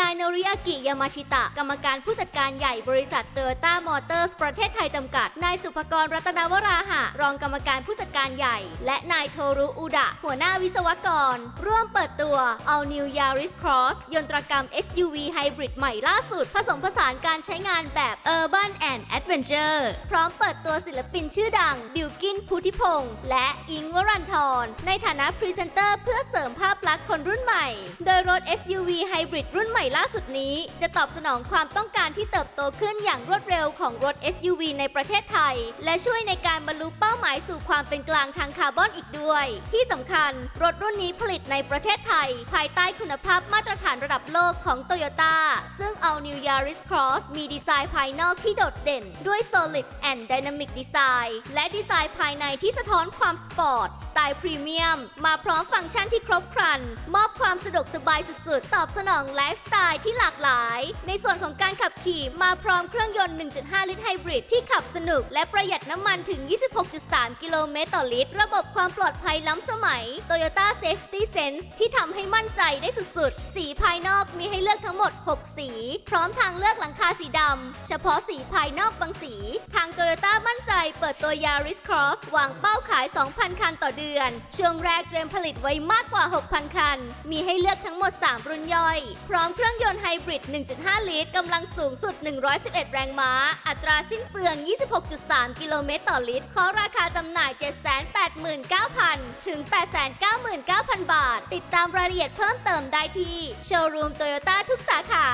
นายโนริอากิ ยามาชิตะ กรรมการผู้จัดการใหญ่บริษัทโตโยต้ามอเตอร์สประเทศไทยจำกัด นายสุภกรรัตนวราหะ รองกรรมการผู้จัดการใหญ่ และนายโทรุอุดะ หัวหน้าวิศวกร ร่วมเปิดตัว All New Yaris Cross ยนตรกรรม SUV Hybrid ใหม่ล่าสุด ผสมผสานการใช้งานแบบ Urban and Adventure พร้อมเปิดตัวศิลปินชื่อดัง บิลกินพุทธิพงษ์และอิงวรันทรในฐานะพรีเซนเตอร์เพื่อเสริมภาพลักษณ์คนรุ่นใหม่ โดยรถ SUV Hybrid รุ่นใหม่ล่าสุดนี้จะตอบสนองความต้องการที่เติบโตขึ้นอย่างรวดเร็วของรถ SUV ในประเทศไทย และช่วยในการบรรลุเป้าหมายสู่ความเป็นกลางทางคาร์บอนอีกด้วย ที่สำคัญ รถรุ่นนี้ผลิตในประเทศไทย ภายใต้คุณภาพมาตรฐานระดับโลกของ Toyota ซึ่ง All New Yaris Cross มีดีไซน์ภายนอกที่โดดเด่น ด้วย Solid and Dynamic Design และดีไซน์ภายในที่สะท้อนความสปอร์ต ล์พรีเมียม มาพร้อมฟังก์ชันที่ครบครัน มอบความสะดวกสบายสุดๆ ตอบสนองไลฟ์สไตล์ที่หลากหลาย ในส่วนของการขับขี่มาพร้อมเครื่องยนต์ 1.5 ลิตรไฮบริดที่ขับสนุก และประหยัดน้ำมันถึง 26.3 กิโลเมตรต่อลิตร ระบบความปลอดภัยล้ำสมัย Toyota Safety Sense ที่ทำให้มั่นใจได้สุดๆ สีภายนอกมีให้เลือกทั้งหมด 6 สี พร้อมทางเลือกหลังคาสีดำ เฉพาะสีภายนอกบางสี ทาง Toyota มั่นใจเปิดตัว Yaris Cross วางเป้าขาย 2,000 คันต่อเดือนดือน ช่วงแรกเตรียมผลิตไว้มากกว่า 6,000 คัน มีให้เลือกทั้งหมด 3 รุ่นย่อย พร้อมเครื่องยนต์ไฮบริด 1.5 ลิตรกำลังสูงสุด 111 แรงม้า อัตราสิ้นเปลือง 26.3 กิโลเมตรต่อลิตรขอราคาจำหน่าย 789,000 ถึง 899,000 บาท ติดตามรายละเอียดเพิ่มเติมได้ที่โชว์รูมโตโยต้าทุกสาขา